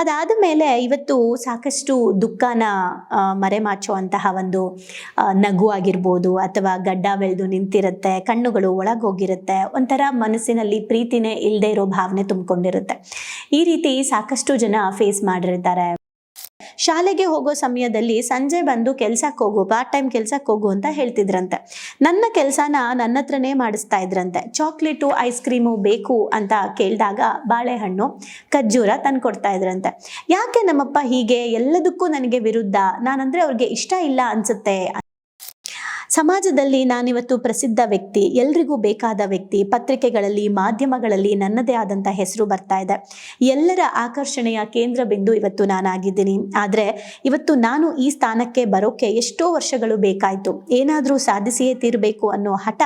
ಅದಾದ ಮೇಲೆ ಇವತ್ತು ಸಾಕಷ್ಟು ದುಃಖನ ಮರೆಮಾಚುವಂತಹ ಒಂದು ನಗು ಆಗಿರ್ಬೋದು ಅಥವಾ ಗಡ್ಡ ಬೆಳೆದು ನಿಂತಿರುತ್ತೆ, ಕಣ್ಣುಗಳು ಒಳಗೋಗಿರುತ್ತೆ, ಒಂಥರ ಮನಸ್ಸಿನಲ್ಲಿ ಪ್ರೀತಿನೇ ಇಲ್ಲದೆ ಇರೋ ಭಾವನೆ ತುಂಬಿಕೊಂಡಿರುತ್ತೆ. ಈ ರೀತಿ ಸಾಕಷ್ಟು ಜನ ಫೇಸ್ ಮಾಡಿರ್ತಾರೆ. ಶಾಲೆಗೆ ಹೋಗೋ ಸಮಯದಲ್ಲಿ ಸಂಜೆ ಬಂದು ಕೆಲ್ಸಕ್ಕೆ ಹೋಗು ಪಾರ್ಟ್ ಟೈಮ್ ಕೆಲ್ಸಕ್ಕೆ ಹೋಗು ಅಂತ ಹೇಳ್ತಿದ್ರಂತೆ. ನನ್ನ ಕೆಲಸನ ನನ್ನ ಹತ್ರನೇ ಮಾಡಿಸ್ತಾ ಇದ್ರಂತೆ. ಚಾಕ್ಲೇಟು ಐಸ್ ಕ್ರೀಮು ಬೇಕು ಅಂತ ಕೇಳಿದಾಗ ಬಾಳೆಹಣ್ಣು, ಖರ್ಜೂರ ತಂದ್ಕೊಡ್ತಾ ಇದ್ರಂತೆ. ಯಾಕೆ ನಮ್ಮಪ್ಪ ಹೀಗೆ? ಎಲ್ಲದಕ್ಕೂ ನನಗೆ ವಿರುದ್ಧ. ನಾನಂದ್ರೆ ಅವ್ರಿಗೆ ಇಷ್ಟ ಇಲ್ಲ ಅನ್ಸುತ್ತೆ. ಸಮಾಜದಲ್ಲಿ ನಾನಿವತ್ತು ಪ್ರಸಿದ್ಧ ವ್ಯಕ್ತಿ, ಎಲ್ರಿಗೂ ಬೇಕಾದ ವ್ಯಕ್ತಿ, ಪತ್ರಿಕೆಗಳಲ್ಲಿ, ಮಾಧ್ಯಮಗಳಲ್ಲಿ ನನ್ನದೇ ಆದಂಥ ಹೆಸರು ಬರ್ತಾ ಇದೆ. ಎಲ್ಲರ ಆಕರ್ಷಣೆಯ ಕೇಂದ್ರ ಬಿಂದು ಇವತ್ತು ನಾನಾಗಿದ್ದೀನಿ. ಆದರೆ ಇವತ್ತು ನಾನು ಈ ಸ್ಥಾನಕ್ಕೆ ಬರೋಕ್ಕೆ ಎಷ್ಟೋ ವರ್ಷಗಳು ಬೇಕಾಯಿತು. ಏನಾದರೂ ಸಾಧಿಸಿಯೇ ತೀರಬೇಕು ಅನ್ನೋ ಹಠ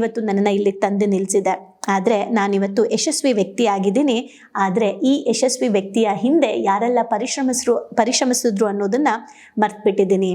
ಇವತ್ತು ನನ್ನನ್ನು ಇಲ್ಲಿ ತಂದು ನಿಲ್ಲಿಸಿದೆ ಆದರೆ ನಾನಿವತ್ತು ಯಶಸ್ವಿ ವ್ಯಕ್ತಿ ಆಗಿದ್ದೀನಿ ಆದರೆ ಈ ಯಶಸ್ವಿ ವ್ಯಕ್ತಿಯ ಹಿಂದೆ ಯಾರೆಲ್ಲ ಪರಿಶ್ರಮಿಸ್ರು, ಪರಿಶ್ರಮಿಸಿದ್ರು ಅನ್ನೋದನ್ನ ಮರ್ತ್ಬಿಟ್ಟಿದ್ದೀನಿ.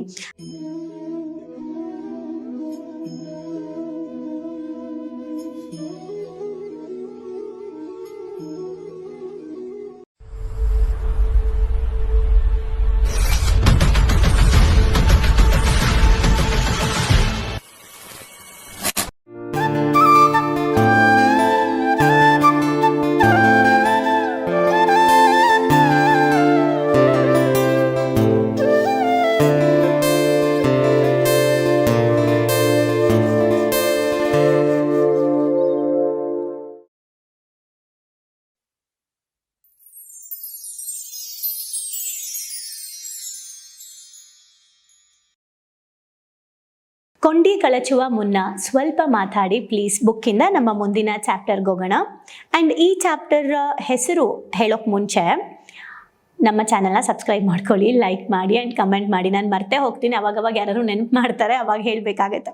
ಕೊಂಡಿ ಕಳಚುವ ಮುನ್ನ ಸ್ವಲ್ಪ ಮಾತಾಡಿ ಪ್ಲೀಸ್ ಬುಕ್ಕಿಂದ ನಮ್ಮ ಮುಂದಿನ ಚಾಪ್ಟರ್ಗೆ ಹೋಗೋಣ. ಆ್ಯಂಡ್ ಈ ಚಾಪ್ಟರ್ ಹೆಸರು ಹೇಳೋಕೆ ಮುಂಚೆ ನಮ್ಮ ಚಾನಲ್ನ ಸಬ್ಸ್ಕ್ರೈಬ್ ಮಾಡ್ಕೊಳ್ಳಿ ಲೈಕ್ ಮಾಡಿ ಆ್ಯಂಡ್ ಕಮೆಂಟ್ ಮಾಡಿ. ನಾನು ಮರ್ತೇ ಹೋಗ್ತೀನಿ, ಅವಾಗವಾಗ ಯಾರು ನೆನಪು ಮಾಡ್ತಾರೆ, ಅವಾಗ ಹೇಳಬೇಕಾಗತ್ತೆ.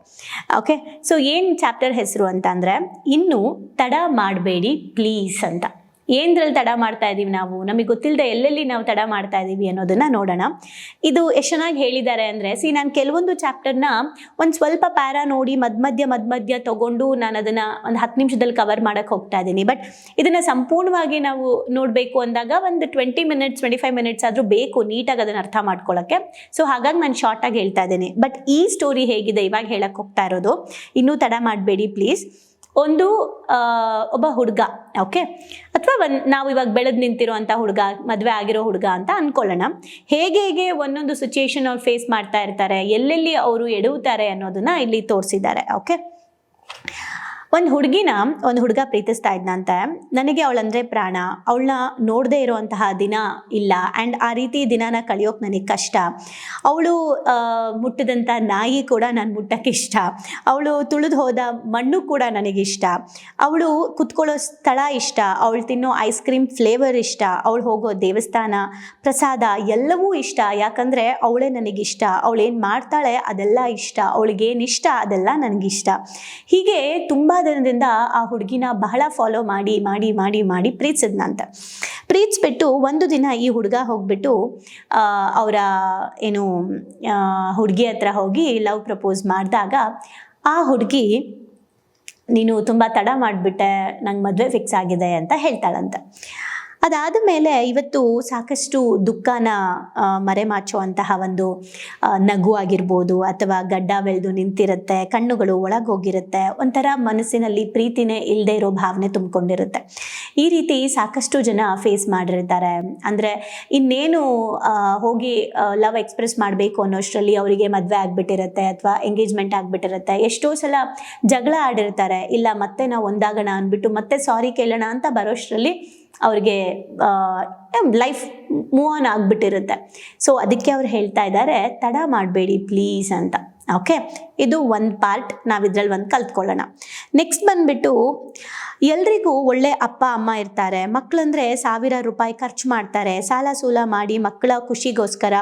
ಓಕೆ ಸೊ ಏನು ಚಾಪ್ಟರ್ ಹೆಸರು ಅಂತ ಅಂದರೆ, ಇನ್ನು ತಡ ಮಾಡಬೇಡಿ ಪ್ಲೀಸ್ ಅಂತ. ಏನದ್ರಲ್ಲಿ ತಡ ಮಾಡ್ತಾ ಇದ್ದೀವಿ ನಾವು? ನಮಗೆ ಗೊತ್ತಿಲ್ಲದೆ ಎಲ್ಲೆಲ್ಲಿ ನಾವು ತಡ ಮಾಡ್ತಾ ಇದ್ದೀವಿ ಅನ್ನೋದನ್ನ ನೋಡೋಣ. ಇದು ಎಷ್ಟು ಚೆನ್ನಾಗಿ ಹೇಳಿದ್ದಾರೆ ಅಂದರೆ, ಸಿ ನಾನು ಕೆಲವೊಂದು ಚಾಪ್ಟರ್ನ ಒಂದು ಸ್ವಲ್ಪ ಪ್ಯಾರಾ ನೋಡಿ ಮಧ್ಯ ಮಧ್ಯ ಮಧ್ಯ ತಗೊಂಡು ನಾನು ಅದನ್ನು ಒಂದು ಹತ್ತು ನಿಮಿಷದಲ್ಲಿ ಕವರ್ ಮಾಡೋಕ್ಕೆ ಹೋಗ್ತಾ ಇದ್ದೀನಿ ಬಟ್ ಇದನ್ನು ಸಂಪೂರ್ಣವಾಗಿ ನಾವು ನೋಡಬೇಕು ಅಂದಾಗ ಒಂದು twenty minutes, twenty five minutes ಆದರೂ ಬೇಕು ನೀಟಾಗಿ ಅದನ್ನು ಅರ್ಥ ಮಾಡ್ಕೊಳ್ಳೋಕ್ಕೆ ಸೊ ಹಾಗಾಗಿ ನಾನು ಶಾರ್ಟಾಗಿ ಹೇಳ್ತಾ ಇದ್ದೀನಿ ಬಟ್ ಈ ಸ್ಟೋರಿ ಹೇಗಿದೆ ಇವಾಗ ಹೇಳೋಕ್ಕೆ ಹೋಗ್ತಾ ಇರೋದು. ಇನ್ನೂ ತಡ ಮಾಡಬೇಡಿ ಪ್ಲೀಸ್. ಒಂದು ಒಬ್ಬ ಹುಡುಗ ಓಕೆ ಅಥವಾ ಒಂದು ನಾವು ಇವಾಗ ಬೆಳೆದು ನಿಂತಿರುವಂಥ ಹುಡುಗ, ಮದುವೆ ಆಗಿರೋ ಹುಡುಗ ಅಂತ ಅನ್ಕೊಳ್ಳೋಣ. ಹೇಗೆ ಹೇಗೆ ಒಂದೊಂದು ಸಿಚುಯೇಷನ್ ಅವ್ರು ಫೇಸ್ ಮಾಡ್ತಾ ಇರ್ತಾರೆ, ಎಲ್ಲೆಲ್ಲಿ ಅವರು ಎಡುತ್ತಾರೆ ಅನ್ನೋದನ್ನ ಇಲ್ಲಿ ತೋರಿಸಿದ್ದಾರೆ ಓಕೆ ಒಂದು ಹುಡುಗಿನ ಒಂದು ಹುಡುಗ ಪ್ರೀತಿಸ್ತಾ ಇದ್ನಂತೆ ನನಗೆ ಅವಳಂದ್ರೆ ಪ್ರಾಣ. ಅವಳನ್ನ ನೋಡದೇ ಇರುವಂತಹ ದಿನ ಇಲ್ಲ. ಆ್ಯಂಡ್ ಆ ರೀತಿ ದಿನಾನ ಕಳಿಯೋಕೆ ನನಗೆ ಕಷ್ಟ. ಅವಳು ಮುಟ್ಟಿದಂಥ ನಾಯಿ ಕೂಡ ನಾನು ಮುಟ್ಟಕ್ಕೆ ಇಷ್ಟ. ಅವಳು ತುಳಿದು ಹೋದ ಮಣ್ಣು ಕೂಡ ನನಗಿಷ್ಟ ಅವಳು ಕುತ್ಕೊಳ್ಳೋ ಸ್ಥಳ ಇಷ್ಟ. ಅವಳು ತಿನ್ನೋ ಐಸ್ ಕ್ರೀಮ್ ಫ್ಲೇವರ್ ಇಷ್ಟ. ಅವಳು ಹೋಗೋ ದೇವಸ್ಥಾನ ಪ್ರಸಾದ ಎಲ್ಲವೂ ಇಷ್ಟ. ಯಾಕಂದರೆ ಅವಳೇ ನನಗಿಷ್ಟ ಅವಳೇನು ಮಾಡ್ತಾಳೆ ಅದೆಲ್ಲ ಇಷ್ಟ. ಅವಳಿಗೇನು ಇಷ್ಟ ಅದೆಲ್ಲ ನನಗಿಷ್ಟ ಹೀಗೆ ತುಂಬ ದಿನದಿಂದ ಆ ಹುಡುಗಿನ ಬಹಳ ಫಾಲೋ ಮಾಡಿ ಮಾಡಿ ಮಾಡಿ ಮಾಡಿ ಪ್ರೀತಿಸಿದ್ನಂತ ಪ್ರೀತಿಸ್ಬಿಟ್ಟು ಒಂದು ದಿನ ಈ ಹುಡುಗ ಹೋಗ್ಬಿಟ್ಟು ಅವರ ಏನು ಹುಡುಗಿ ಹತ್ರ ಹೋಗಿ ಲವ್ ಪ್ರಪೋಸ್ ಮಾಡಿದಾಗ ಆ ಹುಡುಗಿ, ನೀನು ತುಂಬ ತಡ ಮಾಡಿಬಿಟ್ಟೆ, ನಂಗೆ ಮದುವೆ ಫಿಕ್ಸ್ ಆಗಿದೆ ಅಂತ ಹೇಳ್ತಾಳಂತೆ. ಅದಾದ ಮೇಲೆ ಇವತ್ತು ಸಾಕಷ್ಟು ದುಃಖನ ಮರೆಮಾಚುವಂತಹ ಒಂದು ನಗು ಆಗಿರ್ಬೋದು ಅಥವಾ ಗಡ್ಡ ಬೆಳೆದು ನಿಂತಿರುತ್ತೆ, ಕಣ್ಣುಗಳು ಒಳಗೋಗಿರುತ್ತೆ, ಒಂಥರ ಮನಸ್ಸಿನಲ್ಲಿ ಪ್ರೀತಿನೇ ಇಲ್ಲದೆ ಇರೋ ಭಾವನೆ ತುಂಬಿಕೊಂಡಿರುತ್ತೆ. ಈ ರೀತಿ ಸಾಕಷ್ಟು ಜನ ಫೇಸ್ ಮಾಡಿರ್ತಾರೆ. ಅಂದರೆ ಇನ್ನೇನು ಹೋಗಿ ಲವ್ ಎಕ್ಸ್ಪ್ರೆಸ್ ಮಾಡಬೇಕು ಅನ್ನೋಷ್ಟರಲ್ಲಿ ಅವರಿಗೆ ಮದುವೆ ಆಗಿಬಿಟ್ಟಿರುತ್ತೆ ಅಥವಾ ಎಂಗೇಜ್ಮೆಂಟ್ ಆಗಿಬಿಟ್ಟಿರುತ್ತೆ. ಎಷ್ಟೋ ಸಲ ಜಗಳ ಆಡಿರ್ತಾರೆ. ಇಲ್ಲ, ಮತ್ತೆ ನಾವು ಒಂದಾಗೋಣ ಅಂದ್ಬಿಟ್ಟು ಮತ್ತೆ ಸಾರಿ ಕೇಳೋಣ ಅಂತ ಬರೋಷ್ಟರಲ್ಲಿ ಅವ್ರಿಗೆ ಲೈಫ್ ಮೂವ್ ಆನ್ ಆಗಿಬಿಟ್ಟಿರುತ್ತೆ. ಸೊ ಅದಕ್ಕೆ ಅವ್ರು ಹೇಳ್ತಾ ಇದ್ದಾರೆ ತಡ ಮಾಡಬೇಡಿ ಪ್ಲೀಸ್ ಅಂತ. ಓಕೆ ಇದು ಒಂದು ಪಾರ್ಟ್ ನಾವು ಇದ್ರಲ್ಲಿ ಒಂದು ಕಲ್ತ್ಕೊಳ್ಳೋಣ. ನೆಕ್ಸ್ಟ್ ಬಂದ್ಬಿಟ್ಟು, ಎಲ್ರಿಗೂ ಒಳ್ಳೆ ಅಪ್ಪ, ಅಮ್ಮ ಇರ್ತಾರೆ. ಮಕ್ಕಳಂದ್ರೆ ಸಾವಿರ ರೂಪಾಯಿ ಖರ್ಚು ಮಾಡ್ತಾರೆ. ಸಾಲ ಸೂಲ ಮಾಡಿ ಮಕ್ಕಳ ಖುಷಿಗೋಸ್ಕರ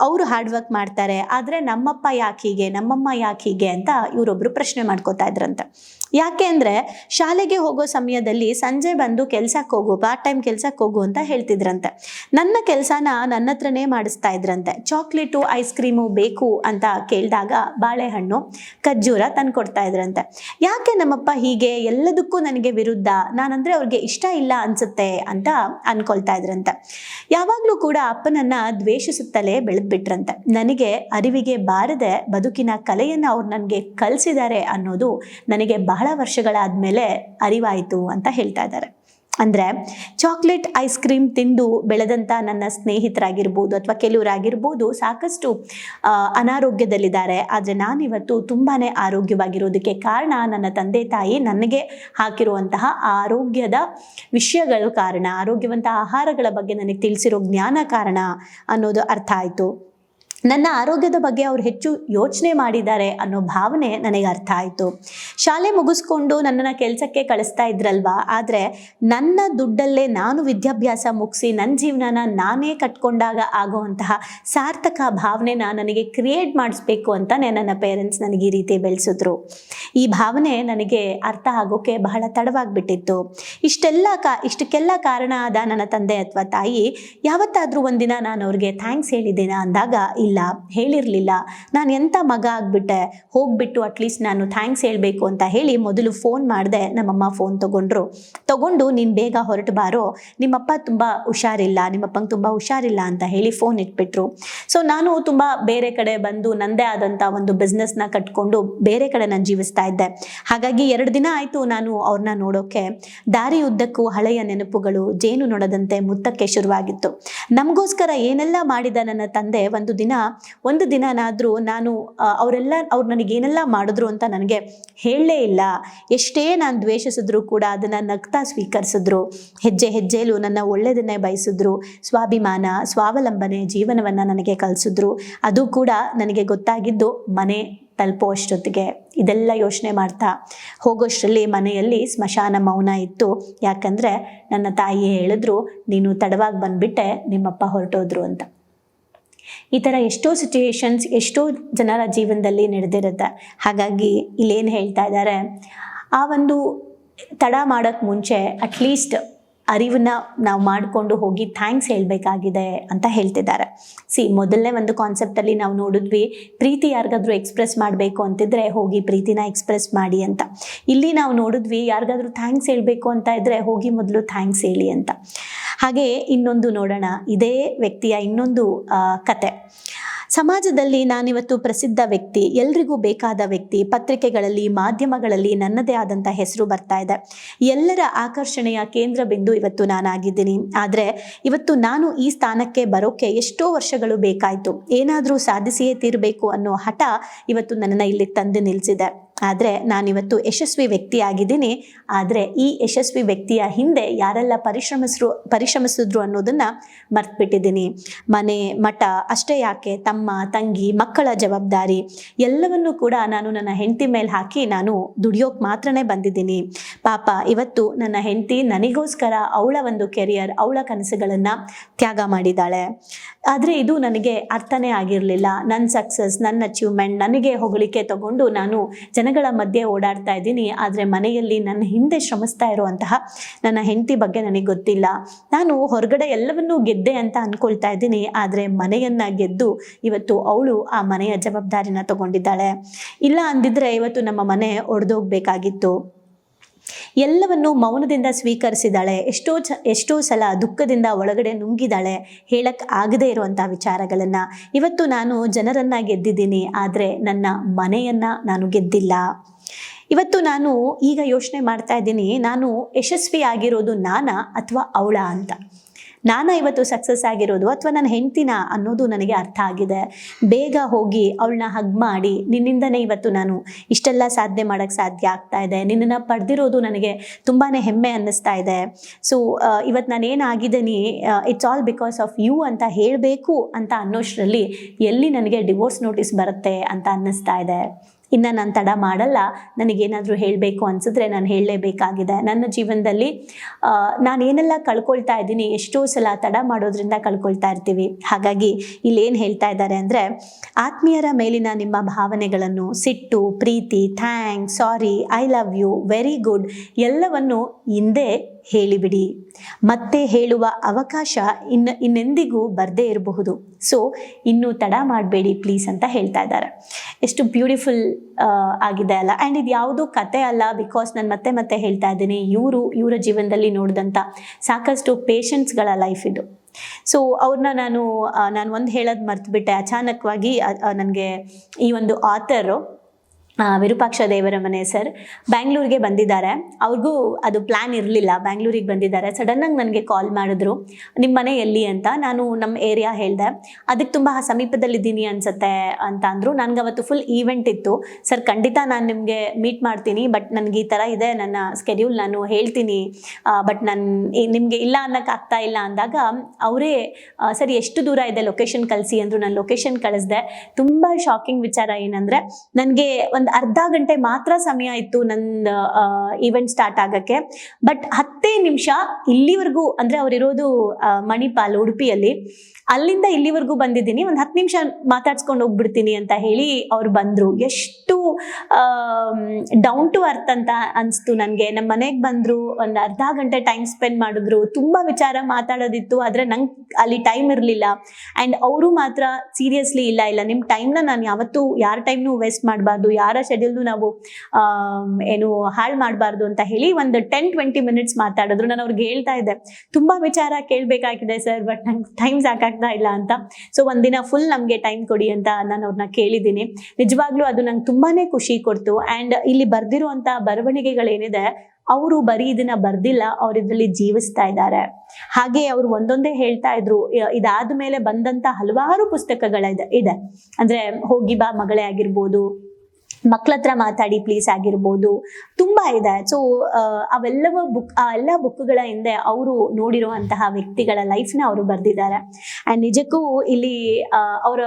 ಅವರು ಹಾರ್ಡ್ ವರ್ಕ್ ಮಾಡ್ತಾರೆ. ಆದರೆ ನಮ್ಮಪ್ಪ ಯಾಕೆ ಹೀಗೆ, ನಮ್ಮಮ್ಮ ಯಾಕೆ ಹೀಗೆ ಅಂತ ಇವರೊಬ್ಬರು ಪ್ರಶ್ನೆ ಮಾಡ್ಕೋತಾ ಇದ್ರಂತೆ. ಯಾಕೆ ಅಂದರೆ ಶಾಲೆಗೆ ಹೋಗೋ ಸಮಯದಲ್ಲಿ ಸಂಜೆ ಬಂದು ಕೆಲ್ಸಕ್ಕೆ ಹೋಗು ಪಾರ್ಟ್ ಟೈಮ್ ಕೆಲ್ಸಕ್ಕೆ ಹೋಗು ಅಂತ ಹೇಳ್ತಿದ್ರಂತೆ. ನನ್ನ ಕೆಲಸನ ನನ್ನ ಹತ್ರನೇ ಮಾಡಿಸ್ತಾ ಇದ್ರಂತೆ. ಚಾಕ್ಲೇಟು ಐಸ್ ಕ್ರೀಮು ಬೇಕು ಅಂತ ಕೇಳಿದಾಗ ಬಾಳೆಹಣ್ಣು ಖರ್ಜೂರ ತಂದ್ಕೊಡ್ತಾ ಇದ್ರಂತೆ. ಯಾಕೆ ನಮ್ಮಪ್ಪ ಹೀಗೆ? ಎಲ್ಲದಕ್ಕೂ ನನಗೆ ನನಗೆ ವಿರುದ್ಧ. ನಾನಂದ್ರೆ ಅವ್ರಿಗೆ ಇಷ್ಟ ಇಲ್ಲ ಅನ್ಸುತ್ತೆ ಅಂತ ಅನ್ಕೊಳ್ತಾ ಇದ್ರಂತೆ. ಯಾವಾಗಲೂ ಕೂಡ ಅಪ್ಪನನ್ನ ದ್ವೇಷಿಸುತ್ತಲೇ ಬೆಳೆದ್ಬಿಟ್ರಂತೆ. ನನಗೆ ಅರಿವಿಗೆ ಬಾರದೆ ಬದುಕಿನ ಕಲೆಯನ್ನು ಅವ್ರು ನನಗೆ ಕಲ್ಸಿದ್ದಾರೆ ಅನ್ನೋದು ನನಗೆ ಬಹಳ ವರ್ಷಗಳಾದ್ಮೇಲೆ ಅರಿವಾಯಿತು ಅಂತ ಹೇಳ್ತಾ ಇದ್ದಾರೆ. ಅಂದರೆ ಚಾಕ್ಲೇಟ್ ಐಸ್ ಕ್ರೀಮ್ ತಿಂದು ಬೆಳೆದಂಥ ನನ್ನ ಸ್ನೇಹಿತರಾಗಿರ್ಬೋದು ಅಥವಾ ಕೆಲವರಾಗಿರ್ಬೋದು ಸಾಕಷ್ಟು ಅನಾರೋಗ್ಯದಲ್ಲಿದ್ದಾರೆ. ಆದರೆ ನಾನಿವತ್ತು ತುಂಬಾ ಆರೋಗ್ಯವಾಗಿರೋದಕ್ಕೆ ಕಾರಣ ನನ್ನ ತಂದೆ ತಾಯಿ ನನಗೆ ಹಾಕಿರುವಂತಹ ಆರೋಗ್ಯದ ವಿಷಯಗಳು ಕಾರಣ, ಆರೋಗ್ಯವಂತ ಆಹಾರಗಳ ಬಗ್ಗೆ ನನಗೆ ತಿಳಿಸಿರೋ ಜ್ಞಾನ ಕಾರಣ ಅನ್ನೋದು ಅರ್ಥ ಆಯಿತು. ನನ್ನ ಆರೋಗ್ಯದ ಬಗ್ಗೆ ಅವ್ರು ಹೆಚ್ಚು ಯೋಚನೆ ಮಾಡಿದ್ದಾರೆ ಅನ್ನೋ ಭಾವನೆ ನನಗೆ ಅರ್ಥ ಆಯಿತು. ಶಾಲೆ ಮುಗಿಸ್ಕೊಂಡು ನನ್ನನ್ನು ಕೆಲಸಕ್ಕೆ ಕಳಿಸ್ತಾ ಇದ್ರಲ್ವಾ? ಆದರೆ ನನ್ನ ದುಡ್ಡಲ್ಲೇ ನಾನು ವಿದ್ಯಾಭ್ಯಾಸ ಮುಗಿಸಿ ನನ್ನ ಜೀವನನ ನಾನೇ ಕಟ್ಕೊಂಡಾಗ ಆಗುವಂತಹ ಸಾರ್ಥಕ ಭಾವನೆನ ನನಗೆ ಕ್ರಿಯೇಟ್ ಮಾಡಿಸ್ಬೇಕು ಅಂತಲೇ ನನ್ನ ಪೇರೆಂಟ್ಸ್ ನನಗೆ ಈ ರೀತಿ ಬೆಳೆಸಿದ್ರು. ಈ ಭಾವನೆ ನನಗೆ ಅರ್ಥ ಆಗೋಕ್ಕೆ ಬಹಳ ತಡವಾಗಿಬಿಟ್ಟಿತ್ತು. ಇಷ್ಟೆಲ್ಲ ಕಾ, ಇಷ್ಟಕ್ಕೆಲ್ಲ ಕಾರಣ ಆದ ನನ್ನ ತಂದೆ ಅಥವಾ ತಾಯಿ, ಯಾವತ್ತಾದರೂ ಒಂದಿನ ನಾನು ಅವ್ರಿಗೆ ಥ್ಯಾಂಕ್ಸ್ ಹೇಳಿದ್ದೇನೆ ಅಂದಾಗ ಇಲ್ಲ ಹೇಳಿರಲಿಲ್ಲ. ನಾನು ಎಂಥ ಮಗ ಆಗಿಬಿಟ್ಟೆ? ಹೋಗ್ಬಿಟ್ಟು ಅಟ್ಲೀಸ್ಟ್ ನಾನು ಥ್ಯಾಂಕ್ಸ್ ಹೇಳಬೇಕು ಅಂತ ಹೇಳಿ ಮೊದಲು ಫೋನ್ ಮಾಡಿದೆ, ನಮ್ಮಮ್ಮ ಫೋನ್ ತೊಗೊಂಡ್ರು. ತೊಗೊಂಡು ನೀನು ಬೇಗ ಹೊರಟು ಬಾರೋ. ನಿಮ್ಮಪ್ಪ ತುಂಬ ಹುಷಾರಿಲ್ಲ, ನಿಮ್ಮಪ್ಪಂಗೆ ತುಂಬ ಹುಷಾರಿಲ್ಲ ಅಂತ ಹೇಳಿ ಫೋನ್ ಇಟ್ಬಿಟ್ರು. ಸೊ ನಾನು ತುಂಬ ಬೇರೆ ಕಡೆ ಬಂದು ನಂದೇ ಆದಂಥ ಒಂದು ಬಿಸ್ನೆಸ್ನ ಕಟ್ಕೊಂಡು ಬೇರೆ ಕಡೆ ನಾನು ಜೀವಿಸ್ತಾ ಇದ್ದೆ. ಹಾಗಾಗಿ ಎರಡು ದಿನ ಆಯಿತು ನಾನು ಅವ್ರನ್ನ ನೋಡೋಕೆ. ದಾರಿ ಉದ್ದಕ್ಕೂ ಹಳೆಯ ನೆನಪುಗಳು ಜೇನು ನೋಡದಂತೆ ಮುತ್ತಕ್ಕೆ ಶುರುವಾಗಿತ್ತು. ನಮಗೋಸ್ಕರ ಏನೆಲ್ಲ ಮಾಡಿದ ನನ್ನ ತಂದೆ, ಒಂದು ದಿನ ಒಂದು ದಿನನಾದರೂ ನಾನು ಅವರೆಲ್ಲ, ಅವ್ರು ನನಗೆ ಏನೆಲ್ಲ ಮಾಡಿದ್ರು ಅಂತ ನನಗೆ ಹೇಳಲೇ ಇಲ್ಲ. ಎಷ್ಟೇ ನಾನು ದ್ವೇಷಿಸಿದ್ರು ಕೂಡ ಅದನ್ನು ನಗ್ತಾ ಸ್ವೀಕರಿಸಿದ್ರು. ಹೆಜ್ಜೆ ಹೆಜ್ಜೆಲೂ ನನ್ನ ಒಳ್ಳೆಯದನ್ನೇ ಬಯಸಿದ್ರು. ಸ್ವಾಭಿಮಾನ, ಸ್ವಾವಲಂಬನೆ ಜೀವನವನ್ನು ನನಗೆ ಕಲಿಸಿದ್ರು. ಅದು ಕೂಡ ನನಗೆ ಗೊತ್ತಾಗಿದ್ದು ಮನೆ ತಲುಪುವಷ್ಟೊತ್ತಿಗೆ ಇದೆಲ್ಲ ಯೋಚನೆ ಮಾಡ್ತಾ ಹೋಗೋಷ್ಟರಲ್ಲಿ ಮನೆಯಲ್ಲಿ ಸ್ಮಶಾನ ಮೌನ ಇತ್ತು. ಯಾಕಂದರೆ ನನ್ನ ತಾಯಿ ಹೇಳಿದ್ರು, ನೀನು ತಡವಾಗಿ ಬಂದುಬಿಟ್ಟೆ, ನಿಮ್ಮಪ್ಪ ಹೊರಟೋದ್ರು ಅಂತ. ಈ ಥರ ಎಷ್ಟೋ ಸಿಚುಯೇಷನ್ಸ್ ಎಷ್ಟೋ ಜನರ ಜೀವನದಲ್ಲಿ ನಡೆದಿರುತ್ತೆ. ಹಾಗಾಗಿ ಇಲ್ಲೇನು ಹೇಳ್ತಾ ಇದ್ದಾರೆ ಆ ಒಂದು ತಡ ಮಾಡೋಕ್ಕೆ ಮುಂಚೆ ಅಟ್ಲೀಸ್ಟ್ ಅರಿವನ್ನ ನಾವು ಮಾಡಿಕೊಂಡು ಹೋಗಿ ಥ್ಯಾಂಕ್ಸ್ ಹೇಳಬೇಕಾಗಿದೆ ಅಂತ ಹೇಳ್ತಿದ್ದಾರೆ. ಸಿ ಮೊದಲನೇ ಒಂದು ಕಾನ್ಸೆಪ್ಟಲ್ಲಿ ನಾವು ನೋಡಿದ್ವಿ, ಪ್ರೀತಿ ಯಾರಿಗಾದ್ರೂ ಎಕ್ಸ್ಪ್ರೆಸ್ ಮಾಡಬೇಕು ಅಂತಿದ್ರೆ ಹೋಗಿ ಪ್ರೀತಿನ ಎಕ್ಸ್ಪ್ರೆಸ್ ಮಾಡಿ ಅಂತ. ಇಲ್ಲಿ ನಾವು ನೋಡಿದ್ವಿ, ಯಾರಿಗಾದ್ರೂ ಥ್ಯಾಂಕ್ಸ್ ಹೇಳಬೇಕು ಅಂತ ಇದ್ರೆ ಹೋಗಿ ಮೊದಲು ಥ್ಯಾಂಕ್ಸ್ ಹೇಳಿ ಅಂತ. ಹಾಗೆ ಇನ್ನೊಂದು ನೋಡೋಣ, ಇದೇ ವ್ಯಕ್ತಿಯ ಇನ್ನೊಂದು ಕತೆ. ಸಮಾಜದಲ್ಲಿ ನಾನಿವತ್ತು ಪ್ರಸಿದ್ಧ ವ್ಯಕ್ತಿ, ಎಲ್ರಿಗೂ ಬೇಕಾದ ವ್ಯಕ್ತಿ, ಪತ್ರಿಕೆಗಳಲ್ಲಿ, ಮಾಧ್ಯಮಗಳಲ್ಲಿ ನನ್ನದೇ ಆದಂಥ ಹೆಸರು ಬರ್ತಾ ಇದೆ. ಎಲ್ಲರ ಆಕರ್ಷಣೆಯ ಕೇಂದ್ರ ಬಿಂದು ಇವತ್ತು ನಾನಾಗಿದ್ದೀನಿ. ಆದರೆ ಇವತ್ತು ನಾನು ಈ ಸ್ಥಾನಕ್ಕೆ ಬರೋಕೆ ಎಷ್ಟೋ ವರ್ಷಗಳು ಬೇಕಾಯಿತು. ಏನಾದರೂ ಸಾಧಿಸಿಯೇ ತೀರಬೇಕು ಅನ್ನೋ ಹಠ ಇವತ್ತು ನನ್ನನ್ನು ಇಲ್ಲಿ ತಂದು ನಿಲ್ಲಿಸಿದೆ ಆದರೆ ನಾನಿವತ್ತು ಯಶಸ್ವಿ ವ್ಯಕ್ತಿಯಾಗಿದ್ದೀನಿ. ಆದರೆ ಈ ಯಶಸ್ವಿ ವ್ಯಕ್ತಿಯ ಹಿಂದೆ ಯಾರೆಲ್ಲ ಪರಿಶ್ರಮಿಸ್ರು, ಪರಿಶ್ರಮಿಸಿದ್ರು ಅನ್ನೋದನ್ನು ಮರ್ತ್ಬಿಟ್ಟಿದ್ದೀನಿ. ಮನೆ, ಮಠ ಅಷ್ಟೇ ಯಾಕೆ? ತಮ್ಮ, ತಂಗಿ, ಮಕ್ಕಳ ಜವಾಬ್ದಾರಿ ಎಲ್ಲವನ್ನೂ ಕೂಡ ನಾನು ನನ್ನ ಹೆಂಡತಿ ಮೇಲೆ ಹಾಕಿ ನಾನು ದುಡಿಯೋಕೆ ಮಾತ್ರನೇ ಬಂದಿದ್ದೀನಿ. ಪಾಪ, ಇವತ್ತು ನನ್ನ ಹೆಂಡತಿ ನನಗೋಸ್ಕರ ಅವಳ ಒಂದು ಕೆರಿಯರ್, ಅವಳ ಕನಸುಗಳನ್ನು ತ್ಯಾಗ ಮಾಡಿದ್ದಾಳೆ ಆದರೆ ಇದು ನನಗೆ ಅರ್ಥನೇ ಆಗಿರಲಿಲ್ಲ. ನನ್ನ ಸಕ್ಸಸ್ ನನ್ನ ಅಚೀವ್ಮೆಂಟ್ ನನಗೆ ಹೊಗಳಿಕೆ ತಗೊಂಡು ನಾನು ಜನಗಳ ಮಧ್ಯೆ ಓಡಾಡ್ತಾ ಇದ್ದೀನಿ, ಆದರೆ ಮನೆಯಲ್ಲಿ ನನ್ನ ಹಿಂದೆ ಶ್ರಮಿಸ್ತಾ ಇರುವಂತಹ ನನ್ನ ಹೆಂಡತಿ ಬಗ್ಗೆ ನನಗೆ ಗೊತ್ತಿಲ್ಲ. ನಾನು ಹೊರಗಡೆ ಎಲ್ಲವನ್ನೂ ಗೆದ್ದೆ ಅಂತ ಅಂದ್ಕೊಳ್ತಾ ಇದ್ದೀನಿ, ಆದರೆ ಮನೆಯನ್ನ ಗೆದ್ದು ಇವತ್ತು ಅವಳು ಆ ಮನೆಯ ಜವಾಬ್ದಾರಿನ ತಗೊಂಡಿದ್ದಾಳೆ. ಇಲ್ಲ ಅಂದಿದ್ರೆ ಇವತ್ತು ನಮ್ಮ ಮನೆ ಒಡೆದೋಗ್ಬೇಕಾಗಿತ್ತು. ಎಲ್ಲವನ್ನು ಮೌನದಿಂದ ಸ್ವೀಕರಿಸಿದಾಳೆ ಎಷ್ಟೋ ಚ, ಎಷ್ಟೋ ಸಲ ದುಃಖದಿಂದ ಒಳಗಡೆ ನುಂಗಿದಾಳೆ ಹೇಳಕ್ಕೆ ಆಗದೇ ಇರುವಂಥ ವಿಚಾರಗಳನ್ನು. ಇವತ್ತು ನಾನು ಜನರನ್ನ ಗೆದ್ದಿದ್ದೀನಿ, ಆದರೆ ನನ್ನ ಮನೆಯನ್ನ ನಾನು ಗೆದ್ದಿಲ್ಲ. ಇವತ್ತು ನಾನು ಈಗ ಯೋಚನೆ ಮಾಡ್ತಾ ಇದ್ದೀನಿ, ನಾನು ಯಶಸ್ವಿ ಆಗಿರೋದು ನಾನಾ ಅಥವಾ ಅವಳ ಅಂತ? ನಾನಾ ಇವತ್ತು ಸಕ್ಸಸ್ ಆಗಿರೋದು ಅಥವಾ ನನ್ನ ಹೆಂಡ್ತಿನ ಅನ್ನೋದು ನನಗೆ ಅರ್ಥ ಆಗಿದೆ. ಬೇಗ ಹೋಗಿ ಅವಳನ್ನ ಹಗ್ ಮಾಡಿ, ನಿನ್ನಿಂದನೇ ಇವತ್ತು ನಾನು ಇಷ್ಟೆಲ್ಲ ಸಾಧನೆ ಮಾಡೋಕ್ಕೆ ಸಾಧ್ಯ ಆಗ್ತಾ ಇದೆ. ನಿನ್ನನ್ನು ಪಡೆದಿರೋದು ನನಗೆ ತುಂಬಾ ಹೆಮ್ಮೆ ಅನ್ನಿಸ್ತಾ ಇದೆ. ಸೊ ಇವತ್ತು ನಾನು ಏನಾಗಿದ್ದೀನಿ it's all because of you ಅಂತ ಹೇಳಬೇಕು ಅಂತ ಅನ್ನೋಷ್ಟರಲ್ಲಿ ಎಲ್ಲಿ ನನಗೆ ಡಿವೋರ್ಸ್ ನೋಟಿಸ್ ಬರುತ್ತೆ ಅಂತ ಅನ್ನಿಸ್ತಾ ಇದೆ. ಇನ್ನು ನಾನು ತಡ ಮಾಡಲ್ಲ. ನನಗೇನಾದರೂ ಹೇಳಬೇಕು ಅನಿಸಿದ್ರೆ ನಾನು ಹೇಳಲೇಬೇಕಾಗಿದೆ. ನನ್ನ ಜೀವನದಲ್ಲಿ ನಾನು ನಾನೇನೆಲ್ಲ ಕಳ್ಕೊಳ್ತಾ ಇದ್ದೀನಿ, ಎಷ್ಟೋ ಸಲ ತಡ ಮಾಡೋದ್ರಿಂದ ಕಳ್ಕೊಳ್ತಾ ಇರ್ತೀವಿ. ಹಾಗಾಗಿ ಇಲ್ಲೇನು ಹೇಳ್ತಾ ಇದ್ದಾರೆ ಅಂದರೆ, ಆತ್ಮೀಯರ ಮೇಲಿನ ನಿಮ್ಮ ಭಾವನೆಗಳನ್ನು ಸಿಟ್ಟು, ಪ್ರೀತಿ, thanks, sorry, I love you, very good, ಎಲ್ಲವನ್ನು ಹಿಂದೆ ಹೇಳಿಬಿಡಿ. ಮತ್ತೆ ಹೇಳುವ ಅವಕಾಶ ಇನ್ನು, ಇನ್ನೆಂದಿಗೂ ಬರದೇ ಇರಬಹುದು. ಸೊ ಇನ್ನು ತಡ ಮಾಡಬೇಡಿ ಪ್ಲೀಸ್ ಅಂತ ಹೇಳ್ತಾ ಇದ್ದಾರೆ. ಎಷ್ಟು ಬ್ಯೂಟಿಫುಲ್ ಆಗಿದೆ ಅಲ್ಲ. ಆ್ಯಂಡ್ ಇದು ಯಾವುದೂ ಕತೆ ಅಲ್ಲ ಬಿಕಾಸ್ ನಾನು ಮತ್ತೆ ಮತ್ತೆ ಹೇಳ್ತಾ ಇದ್ದೀನಿ, ಇವರು, ಇವರ ಜೀವನದಲ್ಲಿ ನೋಡಿದಂಥ ಸಾಕಷ್ಟು ಪೇಷಂಟ್ಸ್ಗಳ ಲೈಫ್ ಇದು. ಸೊ ಅವ್ರನ್ನ ನಾನು ನಾನು ಒಂದು ಹೇಳೋದು ಮರ್ತುಬಿಟ್ಟೆ. ಅಚಾನಕವಾಗಿ ನನಗೆ ಈ ಒಂದು ಆಥರು ವಿರೂಪಾಕ್ಷ ದೇವರ ಮನೆ ಸರ್. ಬ್ಯಾಂಗ್ಳೂರಿಗೆ ಬಂದಿದ್ದಾರೆ. ಅವ್ರಿಗೂ ಅದು ಪ್ಲ್ಯಾನ್ ಇರಲಿಲ್ಲ. ಬ್ಯಾಂಗ್ಳೂರಿಗೆ ಬಂದಿದ್ದಾರೆ. ಸಡನ್ನಾಗಿ ನನಗೆ ಕಾಲ್ ಮಾಡಿದ್ರು. ನಿಮ್ಮ ಮನೆ ಎಲ್ಲಿ ಅಂತ? ನಾನು ನಮ್ಮ ಏರಿಯಾ ಹೇಳಿದೆ. ಅದಕ್ಕೆ ತುಂಬ ಸಮೀಪದಲ್ಲಿದ್ದೀನಿ ಅನಿಸುತ್ತೆ ಅಂತ ಅಂದರು. ನನಗೆ ಅವತ್ತು ಫುಲ್ ಈವೆಂಟ್ ಇತ್ತು. ಸರ್, ಖಂಡಿತ ನಾನು ನಿಮಗೆ ಮೀಟ್ ಮಾಡ್ತೀನಿ. ಬಟ್ ನನಗೆ ಈ ಥರ ಇದೆ. ನನ್ನ ಸ್ಕೆಡ್ಯೂಲ್ ನಾನು ಹೇಳ್ತೀನಿ. ಬಟ್ ನಾನು ನಿಮಗೆ ಇಲ್ಲ ಅನ್ನೋಕೆ ಆಗ್ತಾ ಇಲ್ಲ ಅಂದಾಗ ಅವರೇ ಸರಿ, ಎಷ್ಟು ದೂರ ಇದೆ? ಲೊಕೇಶನ್ ಕಳಿಸಿ. ಅಂದರು. ನಾನು ಲೊಕೇಶನ್ ಕಳಿಸ್ದೆ. ತುಂಬ ಶಾಕಿಂಗ್ ವಿಚಾರ ಏನಂದರೆ, ನನಗೆ ಒಂದು ಅರ್ಧ ಗಂಟೆ ಮಾತ್ರ ಸಮಯ ಇತ್ತು ನನ್ನ ಈವೆಂಟ್ ಸ್ಟಾರ್ಟ್ ಆಗಕ್ಕೆ. ಬಟ್ ಹತ್ತೇ ನಿಮಿಷ ಇಲ್ಲಿವರೆಗೂ ಅಂದ್ರೆ ಅವರಿರೋದು ಮಣಿಪಾಲ್, ಉಡುಪಿಯಲ್ಲಿ. ಅಲ್ಲಿಂದ ಇಲ್ಲಿವರೆಗೂ ಬಂದಿದ್ದೀನಿ. ಒಂದು ಹತ್ತು ನಿಮಿಷ ಮಾತಾಡ್ಸ್ಕೊಂಡು ಹೋಗ್ಬಿಡ್ತೀನಿ ಅಂತ ಹೇಳಿ ಅವ್ರು ಬಂದರು. ಎಷ್ಟು ಡೌನ್ ಟು ಅರ್ತ್ ಅಂತ ಅನಿಸ್ತು ನನಗೆ. ನಮ್ಮ ಮನೆಗೆ ಬಂದರು, ಒಂದು ಅರ್ಧ ಗಂಟೆ ಟೈಮ್ ಸ್ಪೆಂಡ್ ಮಾಡಿದ್ರು. ತುಂಬ ವಿಚಾರ ಮಾತಾಡೋದಿತ್ತು, ಆದರೆ ನಂಗೆ ಅಲ್ಲಿ ಟೈಮ್ ಇರಲಿಲ್ಲ. ಆ್ಯಂಡ್ ಅವರು ಮಾತ್ರ ಸೀರಿಯಸ್ಲಿ ಇಲ್ಲ ಇಲ್ಲ. ನಿಮ್ಮ ಟೈಮ್ನ ನಾನು ಯಾವತ್ತೂ, ಯಾರ ಟೈಮ್ನೂ ವೇಸ್ಟ್ ಮಾಡಬಾರ್ದು. ಯಾರ ಶೆಡ್ಯೂಲ್ನು ನಾವು ಏನು ಹಾಳು ಮಾಡಬಾರ್ದು ಅಂತ ಹೇಳಿ ಒಂದು ಟೆನ್ ಟ್ವೆಂಟಿ ಮಿನಿಟ್ಸ್ ಮಾತಾಡಿದ್ರು. ನಾನು ಅವ್ರಿಗೆ ಹೇಳ್ತಾ ಇದ್ದೆ. ತುಂಬ ವಿಚಾರ ಕೇಳಬೇಕಾಗಿದೆ ಸರ್ ಬಟ್ ನಂಗೆ ಟೈಮ್ ಸಾಕಾಗ್ತಾ ಇಲ್ಲ ಅಂತ. ಸೊ ಒಂದಿನ ಫುಲ್ ನಮಗೆ ಟೈಮ್ ಕೊಡಿ ಅಂತ ನಾನು ಅವ್ರನ್ನ ಕೇಳಿದ್ದೀನಿ. ನಿಜವಾಗ್ಲೂ ಅದು ನಂಗೆ ತುಂಬಾನೇ ಖುಷಿ ಕೊಡ್ತು. ಆ್ಯಂಡ್ ಇಲ್ಲಿ ಬರ್ದಿರುವಂಥ ಬರವಣಿಗೆಗಳೇನಿದೆ, ಅವರು ಬರೀ ಇದನ್ನ ಬರ್ದಿಲ್ಲ, ಅವ್ರ ಇದರಲ್ಲಿ ಜೀವಿಸ್ತಾ ಇದ್ದಾರೆ. ಹಾಗೆ ಅವರು ಒಂದೊಂದೇ ಹೇಳ್ತಾ ಇದ್ರು ಇದಾದ ಮೇಲೆ ಬಂದಂತ ಹಲವಾರು ಪುಸ್ತಕಗಳ ಇದೆ. ಅಂದ್ರೆ ಹೋಗಿ ಬಾ ಮಗಳೇ ಆಗಿರ್ಬೋದು ಮಕ್ಳ ಹತ್ರ ಮಾತಾಡಿ ಪ್ಲೀಸ್ ಆಗಿರ್ಬೋದು. ತುಂಬಾ ಇದೆ. ಸೊ ಅವೆಲ್ಲವ ಬುಕ್ ಆ, ಎಲ್ಲ ಬುಕ್ಗಳ ಹಿಂದೆ ಅವರು ನೋಡಿರುವಂತಹ ವ್ಯಕ್ತಿಗಳ ಲೈಫ್ನ ಅವರು ಬರೆದಿದ್ದಾರೆ. ಆ್ಯಂಡ್ ನಿಜಕ್ಕೂ ಇಲ್ಲಿ ಅವರ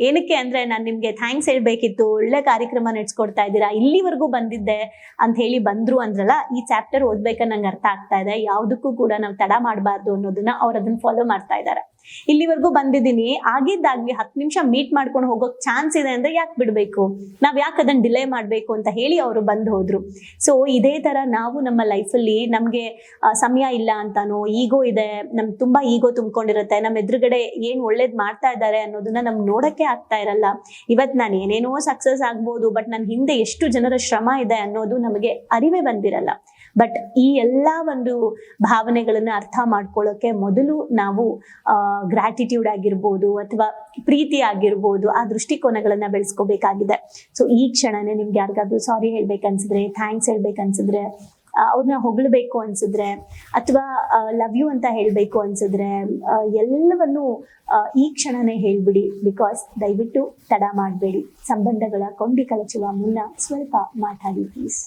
ಏನಕ್ಕೆ ಅಂದ್ರೆ ನಾನು ನಿಮಗೆ ಥ್ಯಾಂಕ್ಸ್ ಹೇಳ್ಬೇಕಿತ್ತು, ಒಳ್ಳೆ ಕಾರ್ಯಕ್ರಮ ನಡೆಸ್ಕೊಡ್ತಾ ಇದ್ದೀರಾ, ಇಲ್ಲಿವರೆಗೂ ಬಂದಿದ್ದೆ ಅಂತ ಹೇಳಿ ಬಂದ್ರು ಅಂದ್ರಲ್ಲ, ಈ ಚಾಪ್ಟರ್ ಓದ್ಬೇಕಾದ್ರೆ ನಂಗೆ ಅರ್ಥ ಆಗ್ತಾ ಇದೆ. ಯಾವುದಕ್ಕೂ ಕೂಡ ನಾವು ತಡ ಮಾಡಬಾರ್ದು ಅನ್ನೋದನ್ನ ಅವ್ರು ಅದನ್ನ ಫಾಲೋ ಮಾಡ್ತಾ ಇದ್ದಾರೆ. ಇಲ್ಲಿವರೆಗೂ ಬಂದಿದ್ದೀನಿ. ಆಗಿದ್ದಾಗ್ಲಿ ಹತ್ತು ನಿಮಿಷ ಮೀಟ್ ಮಾಡ್ಕೊಂಡು ಹೋಗೋಕ್ ಚಾನ್ಸ್ ಇದೆ ಅಂದ್ರೆ ಯಾಕೆ ಬಿಡಬೇಕು? ನಾವ್ ಯಾಕೆ ಅದನ್ನ ಡಿಲೇ ಮಾಡಬೇಕು ಅಂತ ಹೇಳಿ ಅವರು ಬಂದು ಹೋದ್ರು. ಸೊ ಇದೇ ತರ ನಾವು ನಮ್ಮ ಲೈಫಲ್ಲಿ ನಮಗೆ ಸಮಯ ಇಲ್ಲ ಅಂತಾನೋ ಈಗೋ ಇದೆ ನಮ್ ತುಂಬಾ ಈಗೋ ತುಂಬ್ಕೊಂಡಿರುತ್ತೆ ನಮ್ಮ ಎದುರುಗಡೆ ಏನ್ ಒಳ್ಳೇದ್ ಮಾಡ್ತಾ ಇದ್ದಾರೆ ಅನ್ನೋದನ್ನ ನಮ್ಗೆ ನೋಡಕ್ಕೆ ಆಗ್ತಾ ಇರಲ್ಲ. ಇವತ್ ನಾನು ಏನೇನೋ ಸಕ್ಸಸ್ ಆಗ್ಬೋದು ಬಟ್ ನನ್ನ ಹಿಂದೆ ಎಷ್ಟು ಜನರ ಶ್ರಮ ಇದೆ ಅನ್ನೋದು ನಮಗೆ ಅರಿವೇ ಬಂದಿರಲ್ಲ. ಬಟ್ ಈ ಎಲ್ಲ ಒಂದು ಭಾವನೆಗಳನ್ನ ಅರ್ಥ ಮಾಡ್ಕೊಳ್ಳೋಕೆ ಮೊದಲು ನಾವು ಗ್ರಾಟಿಟ್ಯೂಡ್ ಆಗಿರ್ಬೋದು ಅಥವಾ ಪ್ರೀತಿ ಆಗಿರ್ಬೋದು ಆ ದೃಷ್ಟಿಕೋನಗಳನ್ನ ಬೆಳೆಸ್ಕೋಬೇಕಾಗಿದೆ. ಸೊ ಈ ಕ್ಷಣನೇ ನಿಮ್ಗೆ ಯಾರಿಗಾದ್ರೂ ಸಾರಿ ಹೇಳ್ಬೇಕನ್ಸಿದ್ರೆ ಥ್ಯಾಂಕ್ಸ್ ಹೇಳ್ಬೇಕನ್ಸಿದ್ರೆ ಅವ್ರನ್ನ ಹೊಗಳಬೇಕು ಅನ್ಸಿದ್ರೆ, ಅಥವಾ ಲವ್ ಯು ಅಂತ ಹೇಳಬೇಕು ಅನ್ಸಿದ್ರೆ ಎಲ್ಲವನ್ನು ಈ ಕ್ಷಣನೇ ಹೇಳ್ಬಿಡಿ. ಬಿಕಾಸ್ ದಯವಿಟ್ಟು ತಡ ಮಾಡಬೇಡಿ. ಸಂಬಂಧಗಳ ಕೊಂಡಿ ಕಳಚುವ ಮುನ್ನ ಸ್ವಲ್ಪ ಮಾತಾಡಿ ಪ್ಲೀಸ್